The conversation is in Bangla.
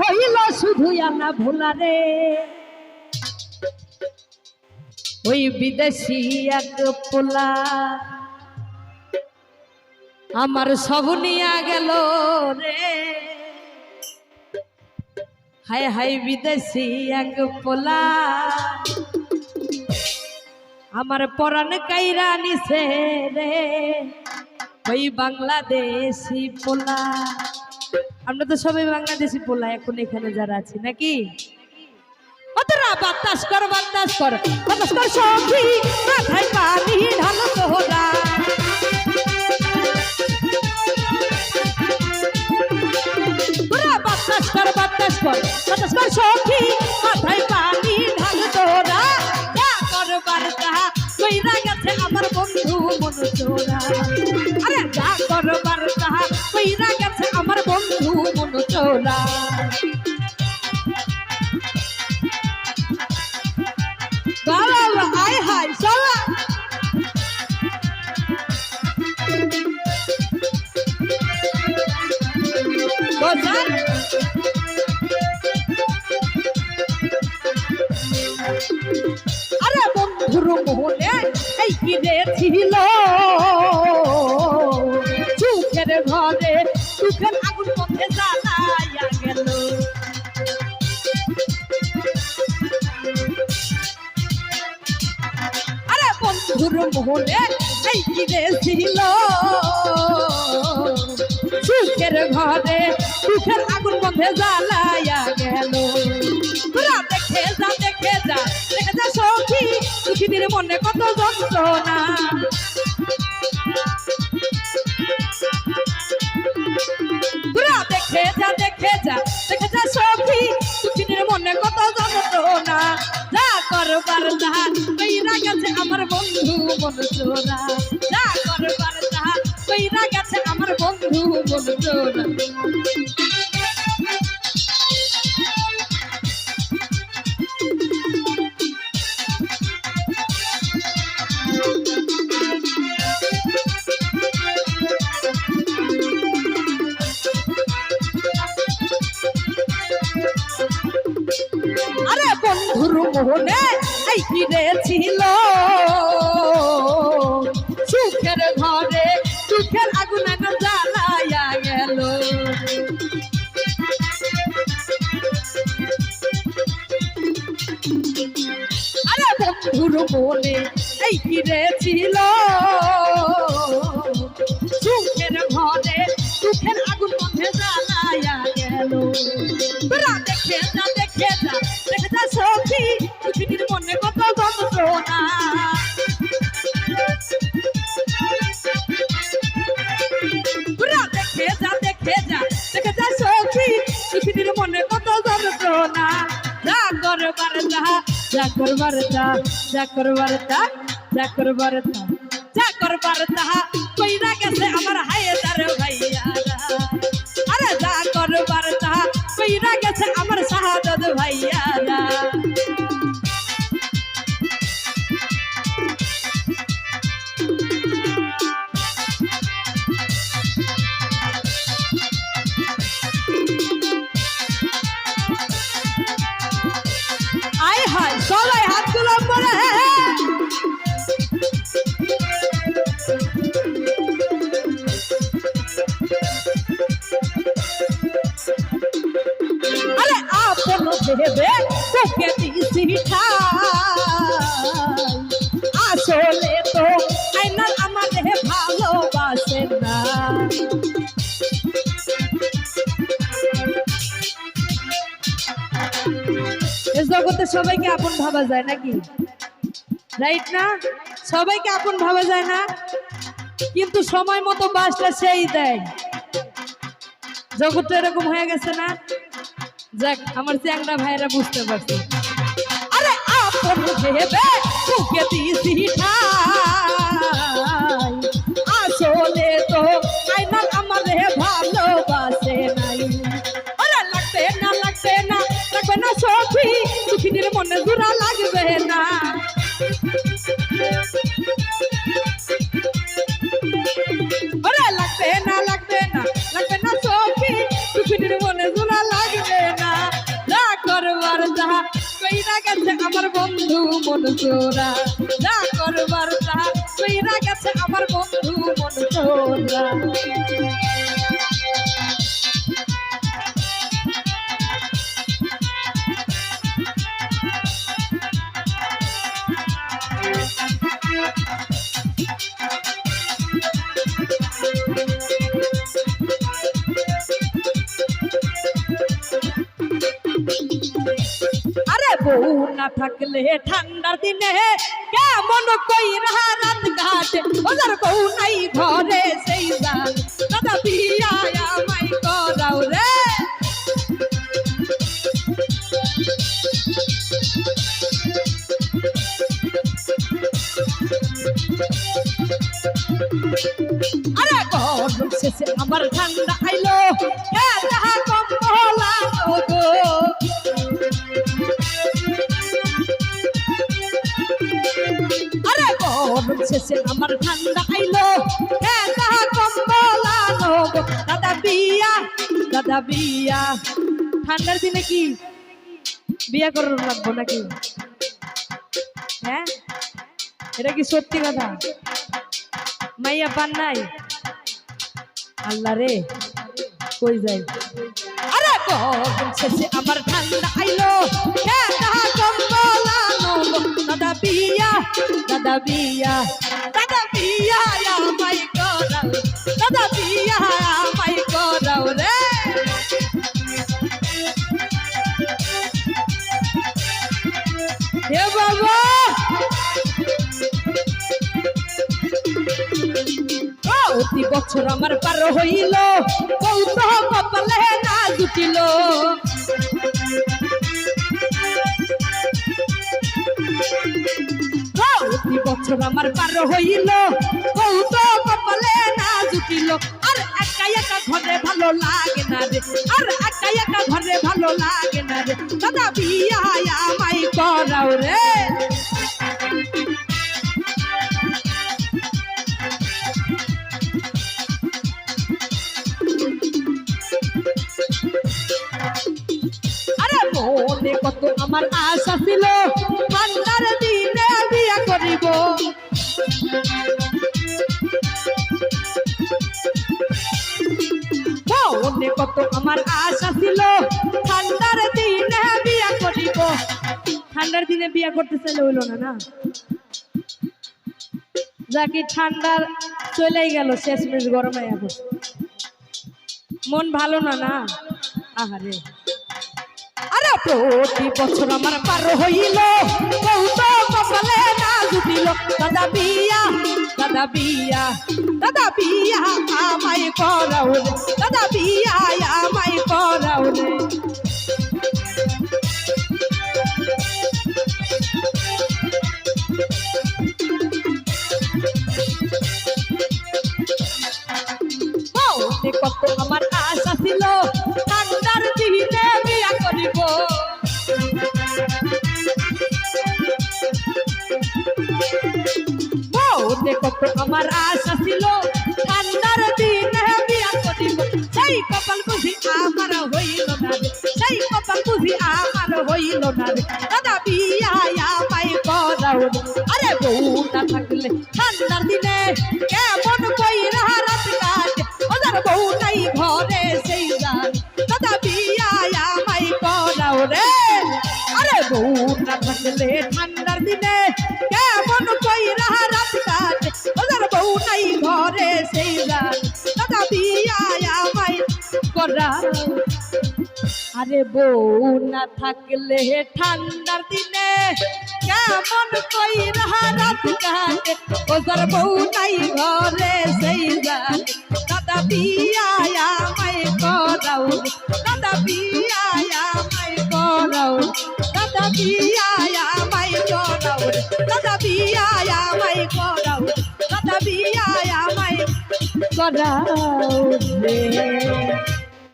হইল শুধু আনা ভোলা রে। ওই বিদেশি এক পোলা। আমার সব নিয়া গেল রে। হাই হাই বিদেশি এক পোলা। আমার পরাণ কাইরা নিছে রে। ওই বাংলাদেশি পোলা। আমরা তো সবাই বাংলাদেশি পোলা, এখন এখানে যারা আছি, নাকি? অতরা বাতাস কর বাতাস কর বাতাস কর বোঝান আরে বন্ধুর মোহনে এই কিনে ছিল। চুখের ঘরে চুখের আগুন মধ্যে জ্বালাইয়া গেল। আরে বন্ধুর মোহনে এই কিনে ছিল। সুখের ঘরে সুখের আগুন মধ্যে জ্বালাইয়া গেল। তোরা দেখে যা দেখে যা দেখে যা সখী পৃথিবীর মনে কত যন্ত্রণা। তোরা দেখে যা দেখে যা দেখে যা সখী পৃথিবীর মনে আমার বন্ধু মন আরে বন্ধুর মোহনে এই কিনে বন্ধুর বলে এই কিনে ছিল। সুখের ঘরে সুখের আগুন মধ্যে জ্বালাইয়া গেল। দেখে যা করবার যা যা করবার যা যা করবার যা যা ভেবে তোকে দিছি আসলে তো আইনাল আমাদের ভালোবাসে না। জগতে সবাইকে আপন ভাবা যায় নাকি? রাইট না? সবাইকে আপন ভাবা যায় না? কিন্তু সময় মতো বাসটা সেই দেয়। জগৎটা এরকম হয়ে গেছে না? যাক আমার চ্যাংরা ভাইরা বুঝতে পারছে। আরে আপন ভেবে তোকে দিছি মন চোরা যা করবার তা কইরা গেছে আমার বন্ধু মন চোরা বউ না থাকলে ঠান্ডার দিনে কেমন কই রাত ঘাটে ওদের বউ নাই ঘরে, সেই জান শেষে কম্বলা ঠান্ডার দিনে কি বিয়া করার লাগবো নাকি? হ্যাঁ? এটা কি সত্যি কথা? মাইয়া পান নাই? আল্লাহ রে, কই যাই আরে গরম শেষে আমার ঠান্ডা আইলো। হে তাহা কম্বলানো দাদা বিয়া দাদা বিয়া দাদা বিয়া আমায় করাও দাদা বিয়া আমায় করাও রে হে বাবা প্রতি বছর আমার পার হইল কৌত কপালে না জুটিল। বছর আমার পার হইল। কৌত কপালে না জুটিল। আর একা একা ঘরে ভালো লাগে না রে। আর একা একা ঘরে ভালো লাগে না রে। দাদা বিয়া আমায় করাও রে। আরে মনে কত আমার আশা ছিল। আমার আশা ছিল ঠান্ডার দিনে বিয়া করিব। ঠান্ডার দিনে বিয়া করতে চাইলে হইল না না? যাকে ঠান্ডার চলেই গেল, শেষমেশ গরমে এখন মন ভালো না না? আহারে। আরে প্রতি বছর আমার পার হইল কপালে না জুটিল। দাদা বিয়া দাদা বিয়া দাদা বিয়া আমায় করাও আমার আশা ছিল ঠান্ডার দিনে বিয়া করিব সেই কপাল বুঝি আমার হইল না সেই কপাল বুঝি আমার হইল না আরে বউ, না থাকলে ঠান্ডার দিনে কেমন কই রাত কাটে ওদের বউ নাই ঘরে, সেই জান দাদা বিয়া আমায় করাও রে। দাদা বিয়া আমায় করাও, দাদা বিয়া আমায় করাও রে। দাদা বিয়া আমায় করাও, দাদা বিয়া আমায় করাও রে